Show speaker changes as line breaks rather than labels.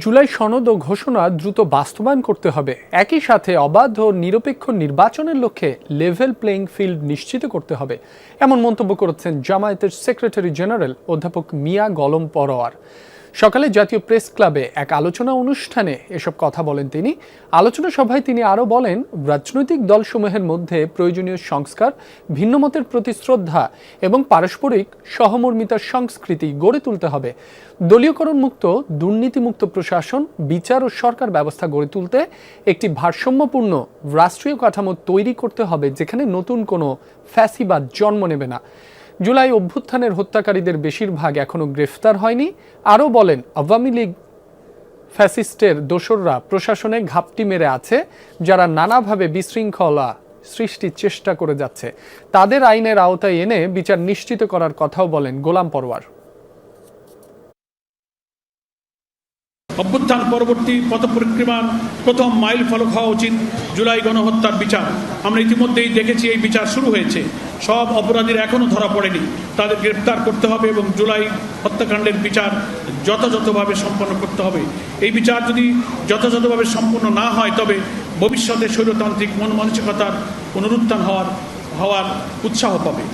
জুলাই সনদ ও ঘোষণা দ্রুত বাস্তবায়ন করতে হবে। একই সাথে অবাধ ও নিরপেক্ষ নির্বাচনের লক্ষ্যে লেভেল প্লেয়িং ফিল্ড নিশ্চিত করতে হবে। এমন মন্তব্য করেছেন জামায়াতের সেক্রেটারি জেনারেল অধ্যাপক মিয়া গলম পরোয়ার। সকালে জাতীয় প্রেস ক্লাবে এক আলোচনা অনুষ্ঠানে এসব কথা বলেন তিনি। আলোচনা সভায় তিনি আরও বলেন, রাজনৈতিক দলসমূহের মধ্যে প্রয়োজনীয় সংস্কার, ভিন্নমতের প্রতি শ্রদ্ধা এবং পারস্পরিক সহমর্মিতার সংস্কৃতি গড়ে তুলতে হবে। দলীয়করণ মুক্ত দুর্নীতিমুক্ত প্রশাসন, বিচার ও সরকার ব্যবস্থা গড়ে তুলতে একটি ভারসাম্যপূর্ণ রাষ্ট্রীয় কাঠামো তৈরি করতে হবে, যেখানে নতুন কোনো ফ্যাসিবাদ জন্ম নেবে না। জুলাই অভ্যুত্থানের হত্যাকারীদের বেশিরভাগ এখনও গ্রেফতার হয়নি। আরও বলেন, আওয়ামী লীগ ফ্যাসিস্টের দোসররা প্রশাসনে ঘাপটি মেরে আছে, যারা নানাভাবে বিশৃঙ্খলা সৃষ্টির চেষ্টা করে যাচ্ছে। তাদের আইনের আওতায় এনে বিচার নিশ্চিত করার কথাও বলেন গোলাম পরওয়ার
অভ্যুত্থান পরবর্তী পথপরিক্রমার প্রথম মাইল ফলক হওয়া উচিত জুলাই গণহত্যার বিচার। আমরা ইতিমধ্যেই দেখেছি এই বিচার শুরু হয়েছে। সব অপরাধীরা এখনও ধরা পড়েনি। তাদের গ্রেপ্তার করতে হবে এবং জুলাই হত্যাকাণ্ডের বিচার যথাযথভাবে সম্পন্ন করতে হবে। এই বিচার যদি যথাযথভাবে সম্পন্ন না হয়, তবে ভবিষ্যতে স্বৈরতান্ত্রিক মন মানসিকতার পুনরুত্থান হওয়ার হওয়ার উৎসাহ পাবে।